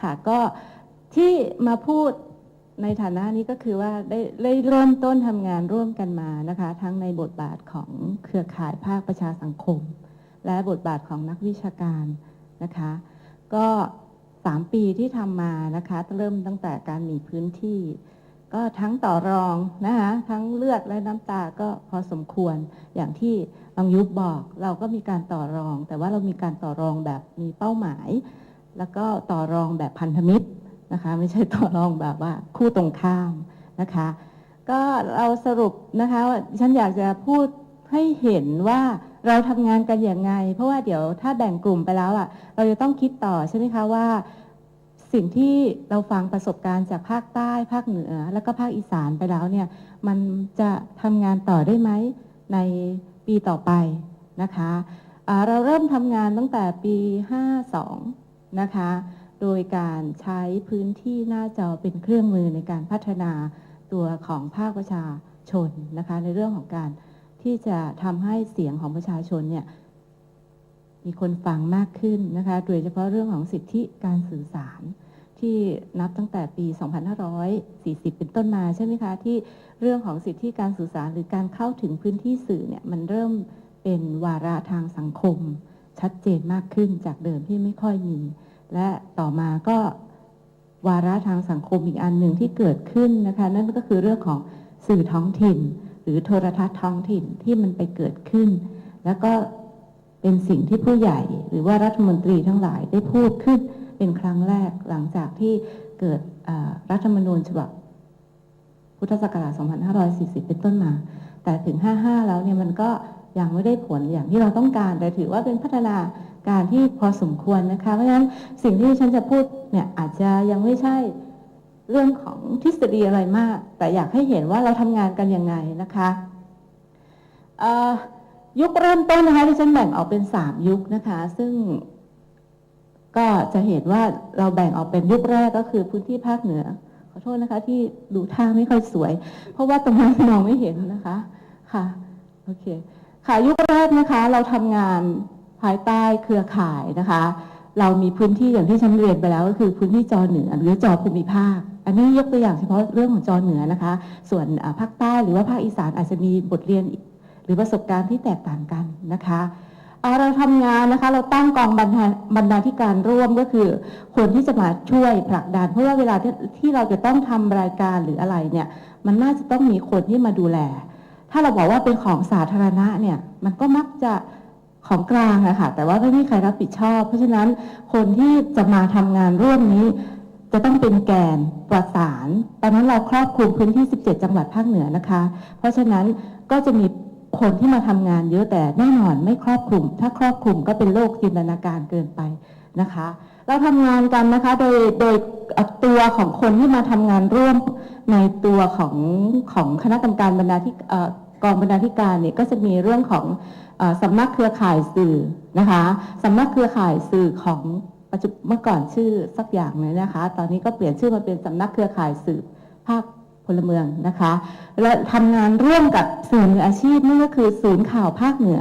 ค่ะก็ที่มาพูดในฐานะนี้ก็คือว่าได้ได้เริ่มต้นทำงานร่วมกันมานะคะ ทั้งในบทบาทของเครือข่ายภาคประชาสังคม และบทบาทของนักวิชาการนะคะ ก็สามปีที่ทำมานะคะเริ่มตั้งแต่การมีพื้นที่ ก็ทั้งต่อรองนะคะทั้งเลือดและน้ำตาก็พอสมควรอย่างที่บางยุบบอก เราก็มีการต่อรอง แต่ว่าเรามีการต่อรองแบบมีเป้าหมาย แล้วก็ต่อรองแบบพันธมิตรนะคะ ไม่ใช่ต่อรองแบบว่าคู่ตรงข้ามนะคะ ก็เราสรุปนะคะว่าฉันอยากจะพูดให้เห็นว่าเราทำงานกันอย่างไง เพราะว่าเดี๋ยวถ้าแบ่งกลุ่มไปแล้วอะ เราจะต้องคิดต่อใช่ไหมคะว่า สิ่งที่เราฟังประสบการณ์จากภาคใต้ ภาคเหนือ แล้วก็ภาคอีสานไปแล้วเนี่ย มันจะทำงานต่อได้ไหมในปีต่อไปนะคะเราเริ่มทำงานตั้งแต่ปี 52 นะคะ โดยการใช้พื้นที่หน้าจอเป็นเครื่องมือในการพัฒนาตัวของภาคประชาชนนะคะ ในเรื่องของการที่จะทำให้เสียงของประชาชนเนี่ยมีคนฟังมากขึ้นนะคะ โดยเฉพาะเรื่องของสิทธิการสื่อสาร ที่นับตั้งแต่ปี 2540 เป็นต้นมาใช่ไหมคะ ที่เรื่องของสิทธิการสื่อสารหรือการเข้าถึงพื้นที่สื่อเนี่ยมันเริ่มเป็นวาระทางสังคม ชัดเจนมากขึ้นจากเดิมที่ไม่ค่อยมี และต่อมาก็วาระทางสังคมอีกอันหนึ่งที่เกิดขึ้นนะคะ นั่นก็คือเรื่องของสื่อท้องถิ่น หรือโทรทัศน์ท้องถิ่นที่มันไปเกิดขึ้น แล้วก็เป็นสิ่งที่ผู้ใหญ่ หรือว่ารัฐมนตรีทั้งหลายได้พูดขึ้นเป็นครั้งแรกหลังจากที่เกิดรัฐธรรมนูญฉบับพุทธศักราช 2540 เป็นต้นมา แต่ถึง 55 แล้วเนี่ยมันก็ยังไม่ได้ผลอย่างที่เราต้องการ แต่ถือว่าเป็นพัฒนา การที่พอสมควรนะคะ เพราะฉะนั้นสิ่งที่ฉันจะพูดเนี่ยอาจจะยังไม่ใช่เรื่องของทฤษฎีอะไรมาก แต่อยากให้เห็นว่าเราทำงานกันยังไงนะคะยุคเริ่มต้นนะคะที่ฉันแบ่งออกเป็น3ยุคนะคะ ซึ่งก็จะเห็นว่าเราแบ่งออกเป็นยุคแรกก็คือพื้นที่ภาคเหนือ ขอโทษนะคะที่ดูท่าไม่ค่อยสวย เพราะว่าตรงนั้นมองไม่เห็นนะคะค่ะโอเคค่ะยุคแรกนะคะ เราทำงาน ภายใต้เครือข่ายนะคะ เรามีพื้นที่อย่างที่ฉันเรียนไปแล้วก็คือพื้นที่จอเหนือหรือจอภูมิภาค อันนี้ยกตัวอย่างเฉพาะเรื่องของจอเหนือนะคะ ส่วนภาคใต้หรือว่าภาคอีสานอาจจะมีบทเรียนหรือประสบการณ์ที่แตกต่างกันนะคะเราทำงานนะคะเราตั้งกองบรรณาธิการร่วมก็คือ คนที่จะมาช่วยผลักดัน เพราะว่าเวลาที่ที่เราจะต้องทำรายการหรืออะไรเนี่ยมันน่าจะต้องมีคนที่มาดูแล ถ้าเราบอกว่าเป็นของสาธารณะเนี่ยมันก็มักจะ ของกลางอะค่ะแต่ว่าไม่มีใครรับผิดชอบ เพราะฉะนั้นคนที่จะมาทำงานร่วมนี้ จะต้องเป็นแกนประสาน ตอนนั้นเราครอบคลุมพื้นที่ 17 จังหวัดภาคเหนือนะคะ เพราะฉะนั้นก็จะมีคนที่มาทำงานเยอะแต่แน่นอนไม่ครอบคลุม ถ้าครอบคลุมก็เป็นโลกจินตนาการเกินไปนะคะ เราทำงานกันนะคะโดยโดยตัวของคนที่มาทำงานร่วมในตัวของของคณะกรรมการบรรณาธิเอ่อกองบรรณาธิการเนี่ยก็จะมีเรื่องของ สำนักเครือข่ายสื่อนะคะสำนักเครือข่ายสื่อของปัจจุเมื่อก่อนชื่อสักอย่างหนึงนะคะ ตอนนี้ก็เปลี่ยนชื่อมาเป็นสำนักเครือข่ายสื่อภาคพลเมืองนะคะ และทำงานร่วมกับสื่อมืออาชีพนั่ก็คือศูนย์ข่าวภาคเหนือ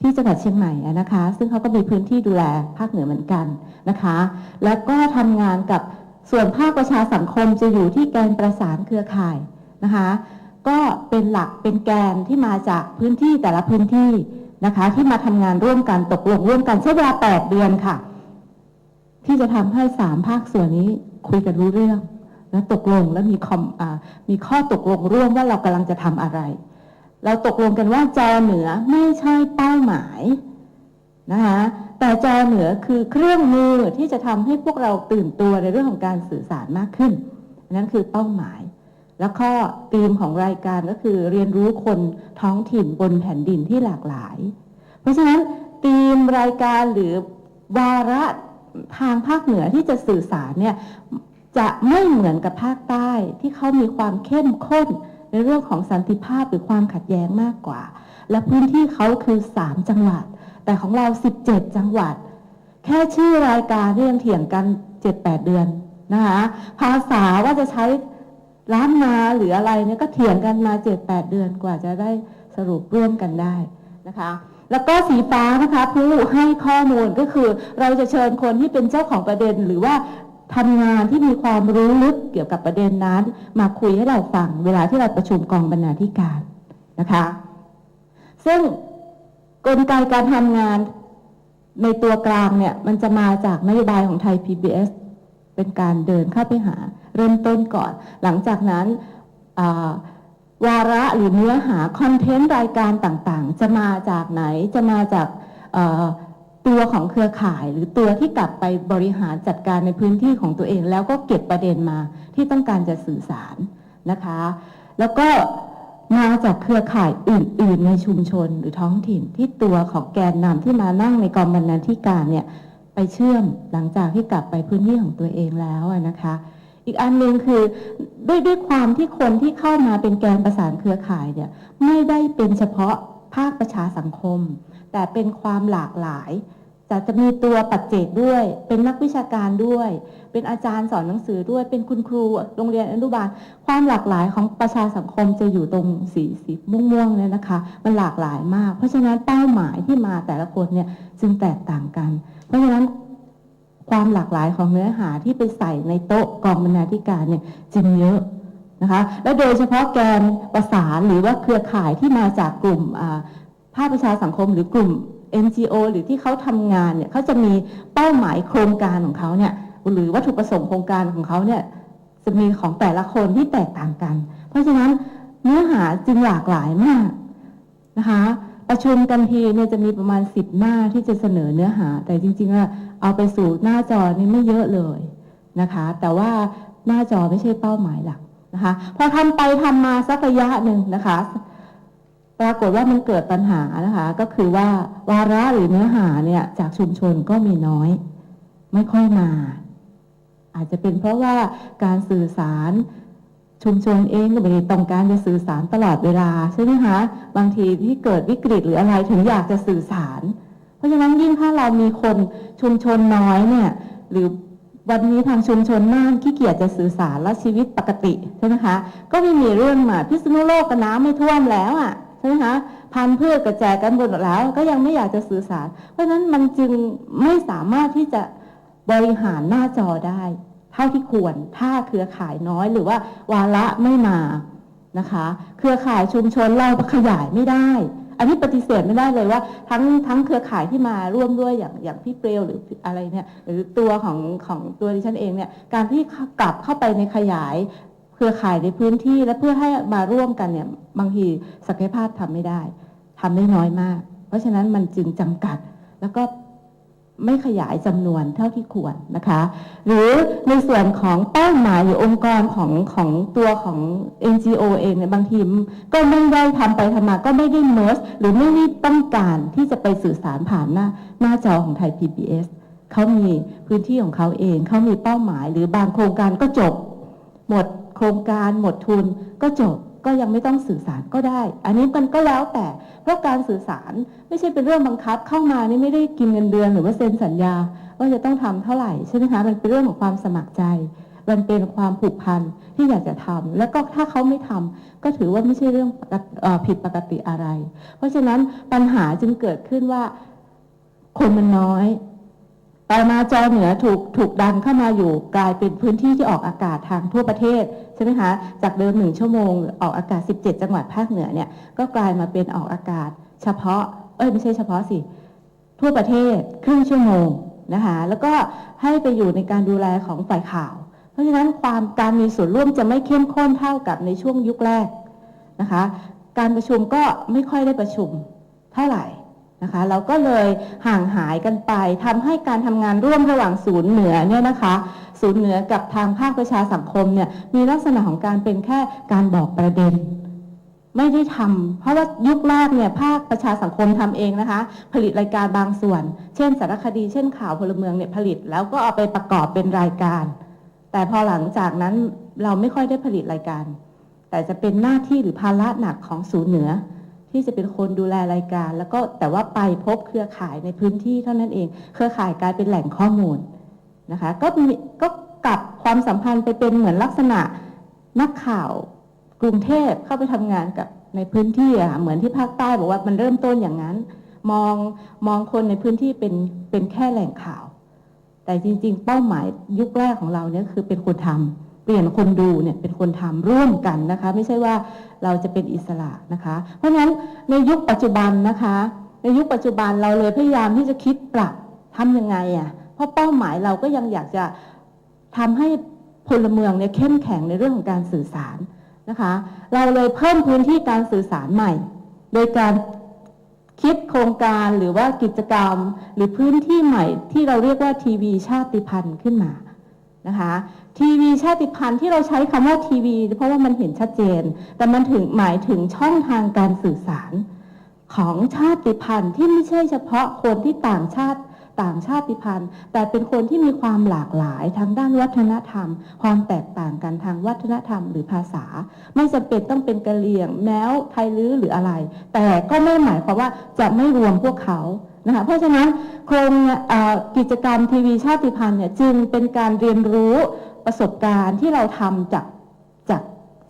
ที่จังหวัดเชียงใหม่นะคะ ซึ่งเขาก็มีพื้นที่ดูแลภาคเหนือเหมือนกันนะคะ แล้วก็ทำงานกับส่วนภาคประชาสังคมจะอยู่ที่แกนประสานเครือข่ายนะคะ ก็เป็นหลักเป็นแกนที่มาจากพื้นที่แต่ละพื้นที่ นะคะ ที่มาทำงานร่วมกันตกลงร่วมกันใช้เวลา 8 เดือนค่ะ ที่จะทำให้สามภาคส่วนนี้คุยกันรู้เรื่องและตกลงและมีคอมอมีข้อตกลงร่วมว่าเรากำลังจะทำอะไร เราตกลงกันว่าจอเหนือไม่ใช่เป้าหมายนะคะแต่จอเหนือคือเครื่องมือที่จะทำให้พวกเราตื่นตัวในเรื่องของการสื่อสารมากขึ้นนนั้นคือเป้าหมาย แล้วข้อธีมของรายการก็คือเรียนรู้คนท้องถิ่นบนแผ่นดินที่หลากหลาย เพราะฉะนั้นธีมรายการหรือวาระทางภาคเหนือที่จะสื่อสารเนี่ยจะไม่เหมือนกับภาคใต้ที่เขามีความเข้มข้นในเรื่องของสันติภาพหรือความขัดแย้งมากกว่า และพื้นที่เขาคือ 3 จังหวัด แต่ของเรา 17 จังหวัด แค่ชื่อรายการที่ยังเถียงกัน 7-8 เดือนนะคะภาษาว่าจะใช้ ล้านนาหรืออะไรเนี่ยก็เถียงกันมา7-8เดือนกว่าจะได้สรุปร่วมกันได้นะคะแล้วก็สีฟ้านะคะผู้ให้ข้อมูลก็คือ เราจะเชิญคนที่เป็นเจ้าของประเด็น หรือว่าทำงานที่มีความรู้ลึกเกี่ยวกับประเด็นนั้น มาคุยให้เราฟังเวลาที่เราประชุมกองบรรณาธิการนะคะ ซึ่งกลไกการทำงานในตัวกลางเนี่ยมันจะมาจากนโยบายของไทย PBS เป็นการเดินเข้าไปหา เริ่มต้นก่อน หลังจากนั้นวาระหรือเนื้อหาคอนเทนต์รายการต่างๆ จะมาจากไหนจะมาจากตัวของเครือข่าย หรือตัวที่กลับไปบริหารจัดการในพื้นที่ของตัวเอง แล้วก็เก็บประเด็นมาที่ต้องการจะสื่อสารนะคะ แล้วก็มาจากเครือข่ายอื่น ๆ ในชุมชนหรือท้องถิ่นที่ตัวของแกนนำที่มานั่งในกองบรรณาธิการเนี่ยไปเชื่อมหลังจากที่กลับไปพื้นที่ของตัวเองแล้วนะคะ อีกอันหนึ่งคือด้วยด้วยความที่คนที่เข้ามาเป็นแกนประสานเครือข่ายเนี่ยไม่ได้เป็นเฉพาะภาคประชาสังคม แต่เป็นความหลากหลายจะจะมีตัวปัจเจกด้วย เป็นนักวิชาการด้วย เป็นอาจารย์สอนหนังสือด้วย เป็นคุณครูโรงเรียนอนุบาล ความหลากหลายของประชาสังคมจะอยู่ตรงสีสีม่วงๆเนี่ยนะคะ มันหลากหลายมาก เพราะฉะนั้นเป้าหมายที่มาแต่ละคนเนี่ยจึงแตกต่างกัน เพราะฉะนั้น ความหลากหลายของเนื้อหาที่ไปใส่ในโต๊ะกองบรรณาธิการเนี่ยจึงเยอะนะคะและโดยเฉพาะแกนประสานหรือว่าเครือข่ายที่มาจากกลุ่มอ่าภาคประชาสังคมหรือกลุ่ม NGO หรือที่เขาทำงานเนี่ยเขาจะมีเป้าหมายโครงการของเขาเนี่ยหรือวัตถุประสงค์โครงการของเขาเนี่ยจะมีของแต่ละคนที่แตกต่างกัน เพราะฉะนั้นเนื้อหาจึงหลากหลายมากนะคะ ประชุมกันทีเนี่ยจะมีประมาณ10หน้าที่จะเสนอเนื้อหา แต่จริงๆอะเอาไปสู่หน้าจอนี่ไม่เยอะเลยนะคะ แต่ว่าหน้าจอไม่ใช่เป้าหมายหลักนะคะพอทำไปทำมาสักระยะหนึ่งนะคะ ปรากฏว่ามันเกิดปัญหานะคะ ก็คือว่าวาระหรือเนื้อหาเนี่ยจากชุมชนก็มีน้อย ไม่ค่อยมา อาจจะเป็นเพราะว่าการสื่อสาร ชุมชนเองก็ไม่ได้ต้องการจะสื่อสารตลอดเวลาใช่ไหมคะบางทีที่เกิดวิกฤตหรืออะไรถึงอยากจะสื่อสาร เพราะฉะนั้นยิ่งถ้าเรามีคนชุมชนน้อยเนี่ย หรือวันนี้ทางชุมชนน่านขี้เกียจจะสื่อสารและชีวิตปกติใช่ไหมคะก็ไม่มีเรื่องมาพิษณุโลกก็น้ำไม่ท่วมแล้วอะใช่ไหมคะพันธุ์พืชกระจายกันหมดแล้ว ก็ยังไม่อยากจะสื่อสาร เพราะฉะนั้นมันจึงไม่สามารถที่จะบริหารหน้าจอได้ เท่าที่ควร ถ้าเครือข่ายน้อยหรือว่าวาระไม่มานะคะ เครือข่ายชุมชนเราขยายไม่ได้ อันนี้ปฏิเสธไม่ได้เลยว่า ทั้งทั้งเครือข่ายที่มาร่วมด้วยอย่างอย่างพี่เปรียวหรืออะไรเนี่ยหรือตัวของของตัวดิฉันเองเนี่ยการที่กลับเข้าไปในขยายเครือข่ายในพื้นที่และเพื่อให้มาร่วมกันเนี่ยบางทีศักยภาพทำไม่ได้ทำได้น้อยมาก เพราะฉะนั้นมันจึงจำกัดแล้วก็ ไม่ขยายจำนวนเท่าที่ควรนะคะ หรือในส่วนของเป้าหมายหรือองค์กรของของตัวของ NGO เองเนี่ยบางทีก็ไม่ได้ทำไปทำมาก็ไม่ได้เมิร์สหรือไม่ได้ต้องการที่จะไปสื่อสารผ่านหน้าหน้าจอของไทย PBS เขามีพื้นที่ของเขาเองเขามีเป้าหมาย หรือบางโครงการก็จบ หมดโครงการหมดทุนก็จบ ก็ยังไม่ต้องสื่อสารก็ได้ อันนี้มันก็แล้วแต่ เพราะการสื่อสารไม่ใช่เป็นเรื่องบังคับเข้ามานี่ไม่ได้กินเงินเดือนหรือว่าเซ็นสัญญา ว่าจะต้องทำเท่าไหร่ใช่ไหมคะมันเป็นเรื่องของความสมัครใจ มันเป็นความผูกพันที่อยากจะทำแล้วก็ถ้าเขาไม่ทำก็ถือว่าไม่ใช่เรื่องอผิดปกติอะไร เพราะฉะนั้นปัญหาจึงเกิดขึ้นว่าคนมันน้อย ต่อมาจอเหนือถูกถูกดันเข้ามาอยู่กลายเป็นพื้นที่ที่ออกอากาศทางทั่วประเทศใช่ไหมคะจากเดิมหนึ่งชั่วโมงออกอากาศ 17 จังหวัดภาคเหนือเนี่ยก็กลายมาเป็นออกอากาศ เฉพาะเอ้ยไม่ใช่เฉพาะสิทั่วประเทศครึ่งชั่วโมงนะคะแล้วก็ให้ไปอยู่ในการดูแลของฝ่ายข่าว เพราะฉะนั้นความการมีส่วนร่วมจะไม่เข้มข้นเท่ากับในช่วงยุคแรกนะคะการประชุมก็ไม่ค่อยได้ประชุมเท่าไหร่ นะคะเราก็เลยห่างหายกันไปทำให้การทำงานร่วมระหว่างศูนย์เหนือเนี่ยนะคะศูนย์เหนือกับทางภาคประชาสังคมเนี่ยมีลักษณะของการเป็นแค่การบอกประเด็น ไม่ได้ทำเพราะว่ายุคแรกเนี่ยภาคประชาสังคมทำเองนะคะ ผลิตรายการบางส่วน เช่น สารคดี เช่นข่าวพลเมืองเนี่ยผลิต แล้วก็เอาไปประกอบเป็นรายการ แต่พอหลังจากนั้นเราไม่ค่อยได้ผลิตรายการ แต่จะเป็นหน้าที่หรือภาระหนักของศูนย์เหนือ ที่จะเป็นคนดูแลรายการ แล้วก็แต่ว่าไปพบเครือข่ายในพื้นที่เท่านั้นเอง เครือข่ายกลายเป็นแหล่งข้อมูลนะคะก็มีก็กลับความสัมพันธ์ไปเป็นเหมือนลักษณะนักข่าวกรุงเทพเข้าไปทำงานกับในพื้นที่อะค่ะเหมือนที่ภาคใต้บอกว่ามันเริ่มต้นอย่างนั้น มองมองคนในพื้นที่เป็นเป็นแค่แหล่งข่าว แต่จริง ๆ เป้าหมายยุคแรกของเราเนี่ยคือเป็นคนทำ เปลี่ยนคนดูเนี่ยเป็นคนทำร่วมกันนะคะ ไม่ใช่ว่าเราจะเป็นอิสระนะคะ เพราะฉะนั้นในยุคปัจจุบันนะคะ ในยุคปัจจุบันเราเลยพยายามที่จะคิดปรับทำยังไงอะ่ะเพราะเป้าหมายเราก็ยังอยากจะทำให้พลเมืองเนี่ยเข้มแข็งในเรื่องของการสื่อสารนะคะ เราเลยเพิ่มพื้นที่การสื่อสารใหม่ โดยการคิดโครงการหรือว่ากิจกรรม หรือพื้นที่ใหม่ที่เราเรียกว่าทีวีชาติพันธุ์ขึ้นมานะคะ ทีวีชาติพันธุ์ที่เราใช้คำว่าทีวี เพราะว่ามันเห็นชัดเจน แต่มันถึงหมายถึงช่องทางการสื่อสาร ของชาติพันธุ์ที่ไม่ใช่เฉพาะคนที่ต่างชาติต่างชาติพันธุ์แต่เป็นคนที่มีความหลากหลายทางด้านวัฒนธรรม ความแตกต่างกันทางวัฒนธรรมหรือภาษา ไม่จำเป็นต้องเป็นกะเหรี่ยง แม้วไทยลื้อหรืออะไร แต่ก็ไม่หมายความว่าจะไม่รวมพวกเขานะคะเพราะฉะนั้นโครงกิจกรรมทีวีชาติพันธุ์เนี่ยจึงเป็นการเรียนรู้ ประสบการณ์ที่เราทำจากจาก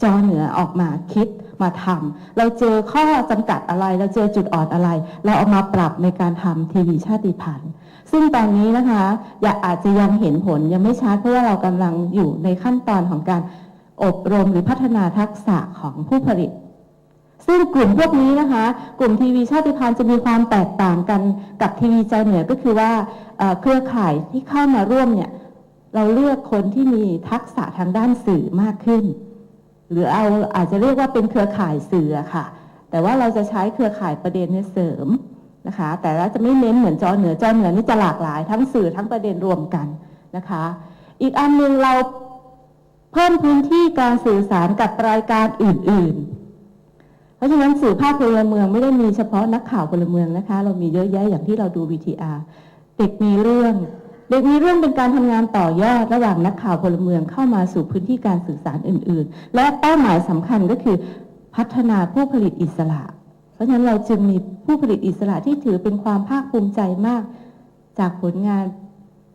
จอเหนือออกมาคิดมาทำเราเจอข้อจำกัดอะไร เราเจอจุดอ่อนอะไร เราเอามาปรับในการทำทีวีชาติพันธุ์ ซึ่งตอนนี้นะคะอย่าอาจจะยังเห็นผลยังไม่ชัดเพราะว่าเรากำลังอยู่ในขั้นตอนของการอบรมหรือพัฒนาทักษะของผู้ผลิต ซึ่งกลุ่มพวกนี้นะคะ กลุ่มทีวีชาติพันธุ์จะมีความแตกต่างกันกับทีวีใจเหนือก็คือว่าเครือข่ายที่เข้ามาร่วมเนี่ย เราเลือกคนที่มีทักษะทางด้านสื่อมากขึ้น หรือเอาอาจจะเรียกว่าเป็นเครือข่ายสื่อค่ะ แต่ว่าเราจะใช้เครือข่ายประเด็นเนี่ยเสริมนะคะ แต่เราจะไม่เน้นเหมือนจอเหนือจอเหนือนี่จะหลากหลาย ทั้งสื่อทั้งประเด็นรวมกันนะคะ อีกอันหนึ่งเราเพิ่มพื้นที่การสื่อสารกับรายการอื่น ๆ เพราะฉะนั้นสื่อภาคพลเมืองไม่ได้มีเฉพาะนักข่าวพลเมืองนะคะ เรามีเยอะแยะอย่างที่เราดู VTR เด็กมีเรื่อง เด็กมีเรื่องเป็นการทำงานต่อยอดระหว่างนักข่าวพลเมืองเข้ามาสู่พื้นที่การสื่อสารอื่น ๆ และเป้าหมายสำคัญก็คือ พัฒนาผู้ผลิตอิสระ เพราะฉะนั้นเราจึงมีผู้ผลิตอิสระที่ถือเป็นความภาคภูมิใจมาก จากผลงาน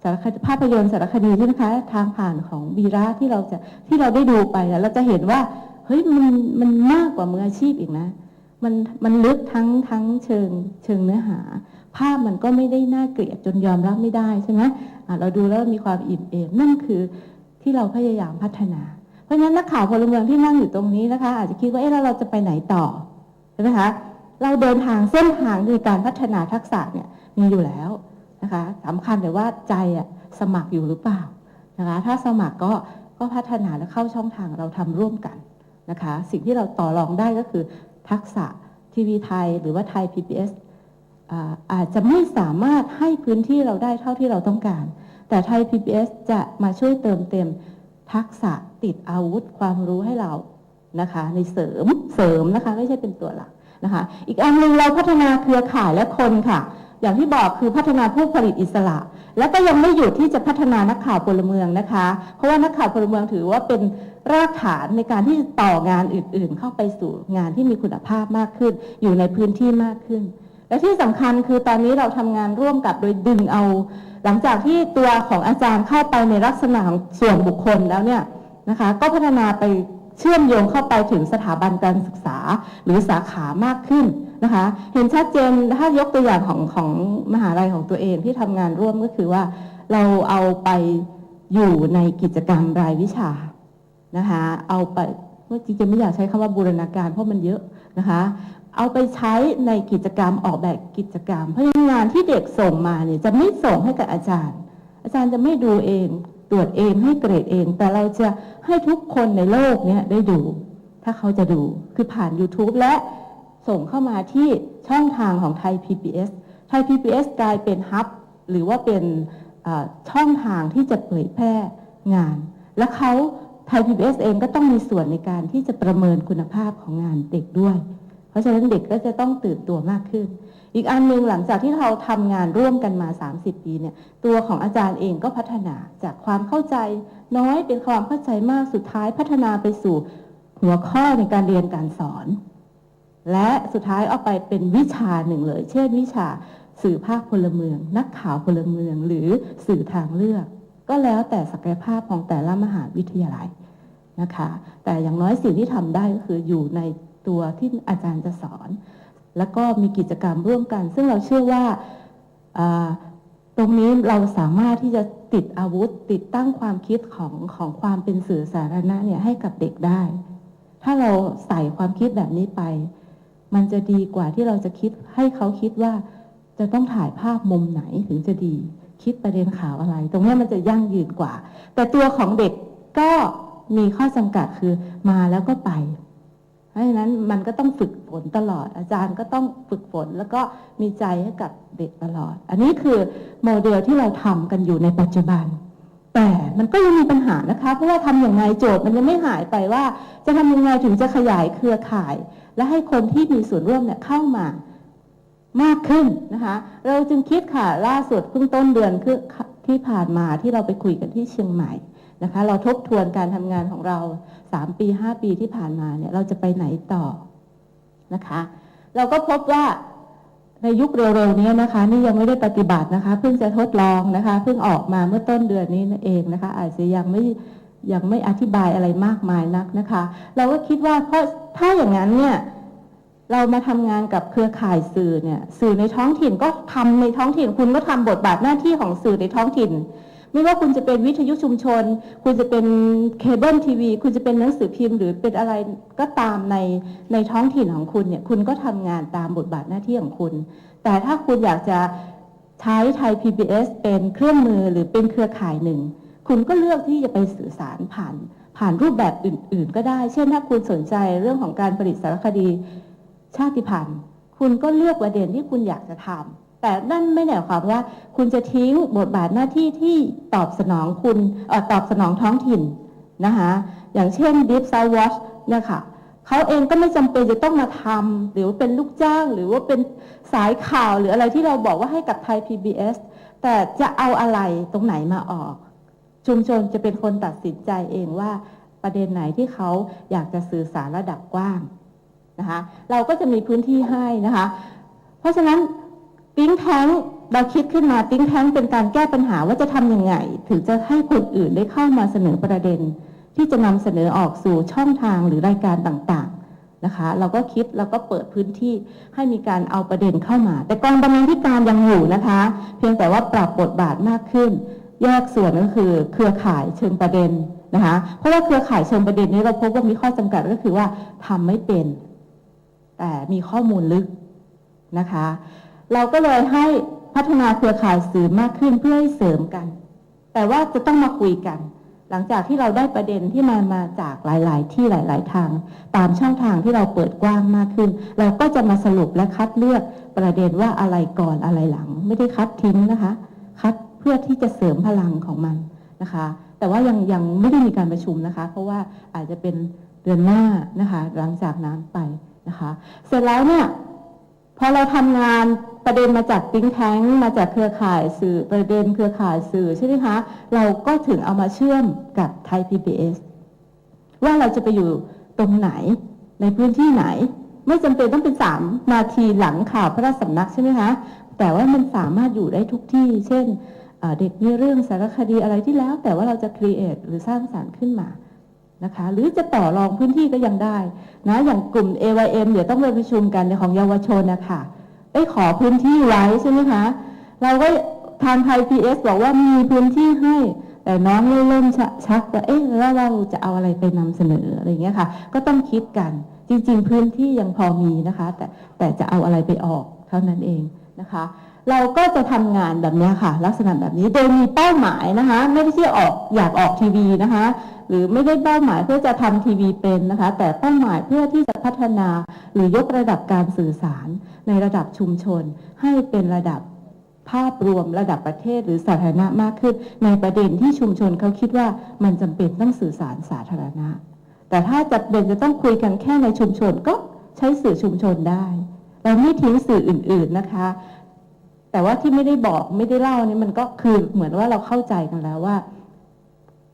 สารคดีภาพยนตร์สารคดีใช่ไหมคะทางผ่านของวีระที่เราจะที่เราได้ดูไปแล้วเราจะเห็นว่าเฮ้ยมันมันมากกว่ามืออาชีพอีกนะ มันมันลึกทั้งทั้งเชิงเชิงเนื้อหา ภาพมันก็ไม่ได้น่าเกลียดจนยอมรับไม่ได้ใช่ไหมเราดูแล้วมีความอิ่มเอมนั่นคือที่เราพยายามพัฒนา เพราะฉะนั้นนักข่าวพลเมืองที่นั่งอยู่ตรงนี้นะคะ อาจจะคิดว่าเอ๊ะแล้วเราจะไปไหนต่อใช่ไหมคะเราเดินทางเส้นทางในการพัฒนาทักษะเนี่ยมีอยู่แล้วนะคะสำคัญแต่ว่าใจอะสมัครอยู่หรือเปล่านะคะถ้าสมัครก็ก็พัฒนาและเข้าช่องทางเราทำร่วมกันนะคะ สิ่งที่เราต่อรองได้ก็คือทักษะทีวีไทย หรือว่าไทย PBS อาจจะไม่สามารถให้พื้นที่เราได้เท่าที่เราต้องการ แต่ไทย PBS จะมาช่วยเติมเต็มทักษะติดอาวุธความรู้ให้เรานะคะ ในเสริมเสริมนะคะ ไม่ใช่เป็นตัวหลักนะคะ อีกอันหนึ่งเราพัฒนาเครือข่ายและคนค่ะ อย่างที่บอกคือพัฒนาผู้ผลิตอิสระ แล้วก็ยังไม่หยุดที่จะพัฒนานักข่าวพลเมืองนะคะ เพราะว่านักข่าวพลเมืองถือว่าเป็นรากฐานในการที่จะต่องานอื่น ๆ เข้าไปสู่งานที่มีคุณภาพมากขึ้น อยู่ในพื้นที่มากขึ้น และที่สำคัญคือตอนนี้เราทำงานร่วมกับโดยดึงเอา หลังจากที่ตัวของอาจารย์เข้าไปในลักษณะของส่วนบุคคลแล้วเนี่ยนะคะ ก็พัฒนาไปเชื่อมโยงเข้าไปถึงสถาบันการศึกษาหรือสาขามากขึ้นนะคะ เห็นชัดเจนถ้ายกตัวอย่างของของมหาลัยของตัวเองที่ทำงานร่วมก็คือว่าเราเอาไปอยู่ในกิจกรรมรายวิชานะคะ เอาไปว่าจริงๆไม่อยากใช้คำว่าบูรณาการเพราะมันเยอะนะคะ เอาไปใช้ในกิจกรรมออกแบบกิจกรรม เพราะงานที่เด็กส่งมาเนี่ยจะไม่ส่งให้กับอาจารย์ อาจารย์จะไม่ดูเอง ตรวจเองให้เกรดเอง แต่เราจะให้ทุกคนในโลกเนี้ได้ดู ถ้าเขาจะดูคือผ่าน YouTube และส่งเข้ามาที่ช่องทางของไทย PBS ไทย PBS กลายเป็นฮับ หรือว่าเป็นช่องทางที่จะเผยแพร่งาน และเขาไทย PBS เองก็ต้องมีส่วนในการที่จะประเมินคุณภาพของงานเด็กด้วย เพราะฉะนั้นเด็กก็จะต้องตื่นตัวมากขึ้น อีกอันหนึ่งหลังจากที่เราทำงานร่วมกันมา 30 ปีเนี่ยตัวของอาจารย์เองก็พัฒนาจากความเข้าใจ น้อยเป็นความเข้าใจมากสุดท้ายพัฒนาไปสู่หัวข้อในการเรียนการสอน และสุดท้ายเอาไปเป็นวิชาหนึ่งเลย เช่น วิชาสื่อภาคพลเมือง นักข่าวพลเมือง หรือสื่อทางเลือก ก็แล้วแต่ศักยภาพของแต่ละมหาวิทยาลัยนะคะ แต่อย่างน้อยสิ่งที่ทำได้ก็คืออยู่ใน ตัวที่อาจารย์จะสอน แล้วก็มีกิจกรรมร่วมกัน ซึ่งเราเชื่อว่าตรงนี้เราสามารถที่จะติดอาวุธ ติดตั้งความคิดของของความเป็นสื่อสาธารณะเนี่ยให้กับเด็กได้ ถ้าเราใส่ความคิดแบบนี้ไป มันจะดีกว่าที่เราจะคิดให้เขาคิดว่าจะต้องถ่ายภาพมุมไหนถึงจะดี คิดประเด็นข่าวอะไร ตรงนี้มันจะยั่งยืนกว่า แต่ตัวของเด็กก็มีข้อจำกัดคือมาแล้วก็ไป เพราะฉะนั้นมันก็ต้องฝึกฝนตลอด อาจารย์ก็ต้องฝึกฝนแล้วก็มีใจให้กับเด็กตลอด อันนี้คือโมเดลที่เราทำกันอยู่ในปัจจุบัน แต่มันก็ยังมีปัญหานะคะ เพราะว่าทำอย่างไงโจทย์มันยังไม่หายไปว่า จะทำยังไงถึงจะขยายเครือข่าย และให้คนที่มีส่วนร่วมเนี่ยเข้ามามากขึ้นนะคะ เราจึงคิดค่ะล่าสุดเพิ่งต้นเดือนคือที่ผ่านมาที่เราไปคุยกันที่เชียงใหม่นะคะ เราทบทวนการทำงานของเรา 3 ปี 5 ปีที่ผ่านมาเนี่ยเราจะไปไหนต่อนะคะ เราก็พบว่าในยุคเร็วๆนี้นะคะ นี่ยังไม่ได้ปฏิบัตินะคะ เพิ่งจะทดลองนะคะ เพิ่งออกมาเมื่อต้นเดือนนี้นั่นเองนะคะ อาจจะยังไม่ยังไม่อธิบายอะไรมากมายนักนะคะ เราก็คิดว่าเพราะถ้าอย่างนั้นเนี่ยเรามาทำงานกับเครือข่ายสื่อเนี่ยสื่อในท้องถิ่นก็ทำในท้องถิ่น คุณก็ทำบทบาทหน้าที่ของสื่อในท้องถิ่น ไม่ว่าคุณจะเป็นวิทยุชุมชน คุณจะเป็นเคเบิลทีวี คุณจะเป็นหนังสือพิมพ์ หรือเป็นอะไรก็ตามในในท้องถิ่นของคุณเนี่ยคุณก็ทำงานตามบทบาทหน้าที่ของคุณ แต่ถ้าคุณอยากจะใช้ไทย PBS เป็นเครื่องมือหรือเป็นเครือข่ายหนึ่ง คุณก็เลือกที่จะไปสื่อสารผ่านผ่านรูปแบบอื่น ๆ ก็ได้ เช่นถ้าคุณสนใจเรื่องของการผลิตสารคดีชาติพันธุ์ คุณก็เลือกประเด็นที่คุณอยากจะทำ แต่นั่นไม่ได้ความว่า คุณจะทิ้งบทบาทหน้าที่ที่ตอบสนองคุณออตอบสนองท้องถิ่นนะคะอย่างเช่น Deep South Watch เนี่ยค่ะเขาเองก็ไม่จำเป็นจะต้องมาทำหรือว่าเป็นลูกจ้าง หรือว่าเป็นสายข่าวหรืออะไรที่เราบอกว่าให้กับไทย PBS แต่จะเอาอะไรตรงไหนมาออก ชุมชนจะเป็นคนตัดสินใจเองว่าประเด็นไหนที่เขาอยากจะสื่อสารระดับกว้างนะคะเราก็จะมีพื้นที่ให้นะคะ เพราะฉะนั้น ติ้งแท้งเราคิดขึ้นมาติ้งแท้งเป็นการแก้ปัญหาว่าจะทำยังไง ถึงจะให้คนอื่นได้เข้ามาเสนอประเด็น ที่จะนำเสนอออกสู่ช่องทางหรือรายการต่างๆนะคะ เราก็คิดเราก็เปิดพื้นที่ให้มีการเอาประเด็นเข้ามา แต่กองบรรณาธิการยังอยู่นะคะ เพียงแต่ว่าปรับบทบาทมากขึ้น แยกส่วนก็คือเครือข่ายเชิงประเด็นนะคะเพราะว่าเครือข่ายเชิงประเด็นนี้เราพบว่ามีข้อจำกัดก็คือว่าทำไม่เป็น แต่มีข้อมูลลึกนะคะ เราก็เลยให้พัฒนาเครือข่ายสื่อมากขึ้นเพื่อให้เสริมกัน แต่ว่าจะต้องมาคุยกัน หลังจากที่เราได้ประเด็นที่มามาจากหลาย ๆ ที่หลาย ๆ ทาง ตามช่องทางที่เราเปิดกว้างมากขึ้น เราก็จะมาสรุปและคัดเลือกประเด็นว่าอะไรก่อนอะไรหลัง ไม่ได้คัดทิ้งนะคะ คัดเพื่อที่จะเสริมพลังของมันนะคะ แต่ว่ายังยังไม่ได้มีการประชุมนะคะ เพราะว่าอาจจะเป็นเดือนหน้านะคะ หลังจากนั้นไปนะคะ เสร็จแล้วเนี่ยพอเราทำงาน ประเด็นมาจากติ้งแท้งมาจากเครือข่ายสื่อประเด็นเครือข่ายสื่อใช่ไหมคะเราก็ถึงเอามาเชื่อมกับไทย PBS ว่าเราจะไปอยู่ตรงไหนในพื้นที่ไหน ไม่จำเป็นต้องเป็นสามนาทีหลังข่าวพระราชสำนักใช่ไหมคะแต่ว่ามันสามารถอยู่ได้ทุกที่ เช่นเด็กมีเรื่องสารคดีอะไรที่แล้ว แต่ว่าเราจะครีเอทหรือสร้างสารรค์ขึ้นมานะคะหรือจะต่อรองพื้นที่ก็ยังได้นะอย่างกลุ่ม AYM เดี๋ยวต้องไปประชุมกันในของเยาวชนนะคะ ไปขอพื้นที่ไว้ใช่ไหมคะ เราก็ทางไทยพีเอสบอกว่ามีพื้นที่ให้ แต่น้องเริ่มชักว่าเอ๊ะแล้วเราจะเอาอะไรไปนำเสนออะไรเงี้ยค่ะ ก็ต้องคิดกัน จริง ๆ พื้นที่ยังพอมีนะคะ แต่แต่จะเอาอะไรไปออกเท่านั้นเองนะคะ เราก็จะทำงานแบบนี้ค่ะ ลักษณะแบบนี้โดยมีเป้าหมายนะคะ ไม่ได้ที่ออกอยากออกทีวีนะคะ หรือไม่ได้เป้าหมายเพื่อจะทำทีวีเป็นนะคะ แต่เป้าหมายเพื่อที่จะพัฒนาหรือยกระดับการสื่อสาร ในระดับชุมชน ให้เป็นระดับภาพรวมระดับประเทศหรือสาธารณะมากขึ้น ในประเด็นที่ชุมชนเขาคิดว่ามันจำเป็นต้องสื่อสารสาธารณะ แต่ถ้าจะเป็นจะต้องคุยกันแค่ในชุมชนก็ใช้สื่อชุมชนได้เราไม่ทิ้งสื่ออื่น ๆนะคะ แต่ว่าที่ไม่ได้บอกไม่ได้เล่านี่มันก็คือเหมือนว่าเราเข้าใจกันแล้วว่า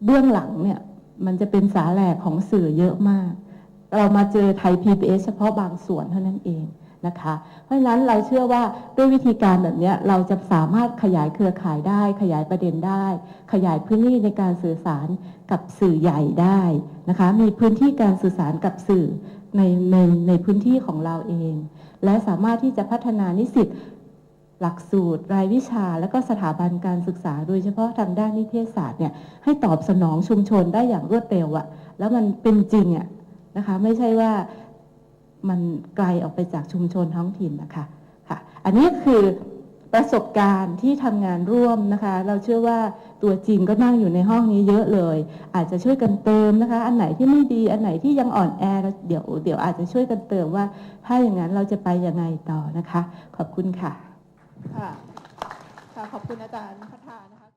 เบื้องหลังเนี่ย มันจะเป็นสาแหลกของสื่อเยอะมาก เรามาเจอไทย PBS เฉพาะบางส่วนเท่านั้นเองนะคะ เพราะฉะนั้นเราเชื่อว่าด้วยวิธีการแบบนี้เราจะสามารถขยายเครือข่ายได้ ขยายประเด็นได้ ขยายพื้นที่ในการสื่อสารกับสื่อใหญ่ได้นะคะ มีพื้นที่การสื่อสารกับสื่อในในในพื้นที่ของเราเอง และสามารถที่จะพัฒนานิสิต หลักสูตร รายวิชา และก็สถาบันการศึกษา โดยเฉพาะทางด้านนิเทศศาสตร์เนี่ยให้ตอบสนองชุมชนได้อย่างรวดเร็วอะแล้วมันเป็นจริงอะนะคะไม่ใช่ว่ามันไกลออกไปจากชุมชนท้องถิ่นนะคะค่ะอันนี้คือประสบการณ์ที่ทำงานร่วมนะคะ เราเชื่อว่าตัวจริงก็นั่งอยู่ในห้องนี้เยอะเลย อาจจะช่วยกันเติมนะคะ อันไหนที่ไม่ดีอันไหนที่ยังอ่อนแอแล้วเดี๋ยวเดี๋ยวอาจจะช่วยกันเติมว่า ถ้าอย่างนั้นเราจะไปยังไงต่อนะคะ ขอบคุณค่ะ ค่ะค่ะขอบคุณอาจารย์พัฒนานะคะ